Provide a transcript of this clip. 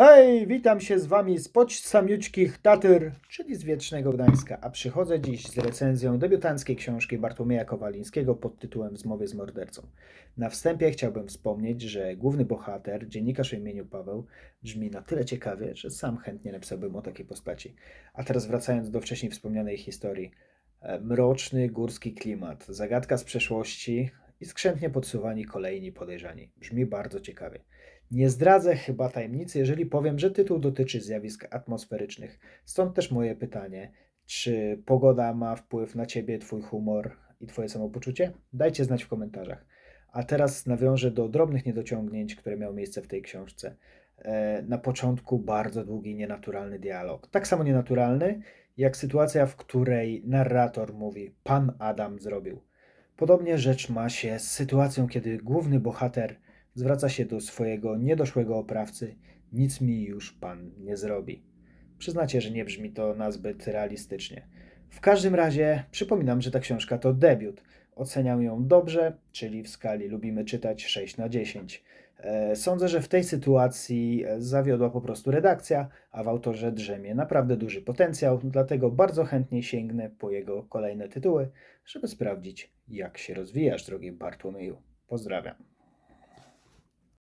Hej, witam się z wami z poć samiućkich Tatyr, czyli z Wiecznego Gdańska, a przychodzę dziś z recenzją debiutanckiej książki Bartłomieja Kowalińskiego pod tytułem Zmowy z mordercą. Na wstępie chciałbym wspomnieć, że główny bohater, dziennikarz o imieniu Paweł, brzmi na tyle ciekawie, że sam chętnie napisałbym o takiej postaci. A teraz wracając do wcześniej wspomnianej historii. E, Mroczny, górski klimat, zagadka z przeszłości i skrzętnie podsuwani kolejni podejrzani. Brzmi bardzo ciekawie. Nie zdradzę chyba tajemnicy, jeżeli powiem, że tytuł dotyczy zjawisk atmosferycznych. Stąd też moje pytanie: czy pogoda ma wpływ na ciebie, twój humor i twoje samopoczucie? Dajcie znać w komentarzach. A teraz nawiążę do drobnych niedociągnięć, które miały miejsce w tej książce. E, Na początku bardzo długi, nienaturalny dialog. Tak samo nienaturalny, jak sytuacja, w której narrator mówi: Pan Adam zrobił. Podobnie rzecz ma się z sytuacją, kiedy główny bohater zwraca się do swojego niedoszłego oprawcy: Nic mi już pan nie zrobi. Przyznacie, że nie brzmi to nazbyt realistycznie. W każdym razie przypominam, że ta książka to debiut. Oceniam ją dobrze, czyli w skali lubimy czytać 6 na 10. E, Sądzę, że w tej sytuacji e, zawiodła po prostu redakcja, a w autorze drzemie naprawdę duży potencjał, dlatego bardzo chętnie sięgnę po jego kolejne tytuły, żeby sprawdzić, jak się rozwijasz, drogi Bartłomieju. Pozdrawiam.